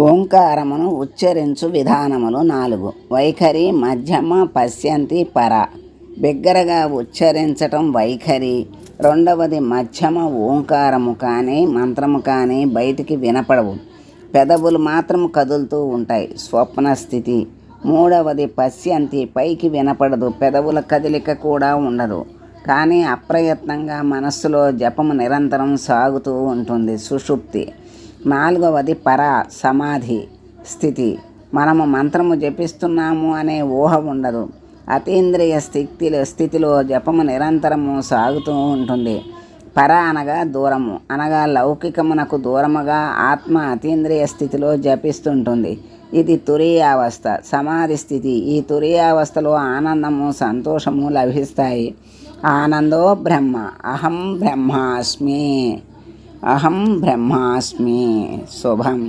ఓంకారమును ఉచ్చరించు విధానములు నాలుగు. వైఖరి మధ్యమ పశ్యంతి పర. బిగ్గరగా ఉచ్చరించటం వైఖరి. రెండవది మధ్యమ ఓంకారము కానీ మంత్రము కానీ బయటికి వినపడవు. పెదవులు మాత్రం కదులుతూ ఉంటాయి స్వప్న స్థితి. మూడవది పశ్యంతి పైకి వినపడదు పెదవుల కదలిక కూడా ఉండదు. కానీ అప్రయత్నంగా మనస్సులో జపము నిరంతరం సాగుతూ ఉంటుంది సుషుప్తి. నాలుగవది పర సమాధి స్థితి. మనము మంత్రము జపిస్తున్నాము అనే ఊహ ఉండదు. అతీంద్రియ స్థితిలో స్థితిలో జపము నిరంతరము సాగుతూ ఉంటుంది. పర అనగా దూరము అనగా లౌకికమునకు దూరముగా ఆత్మ అతీంద్రియ స్థితిలో జపిస్తుంటుంది. ఇది తురీయావస్థ సమాధి స్థితి. ఈ తురీయావస్థలో ఆనందము సంతోషము లభిస్తాయి. ఆనందో బ్రహ్మ అహం బ్రహ్మాస్మి. అహం బ్రహ్మాస్మి శుభం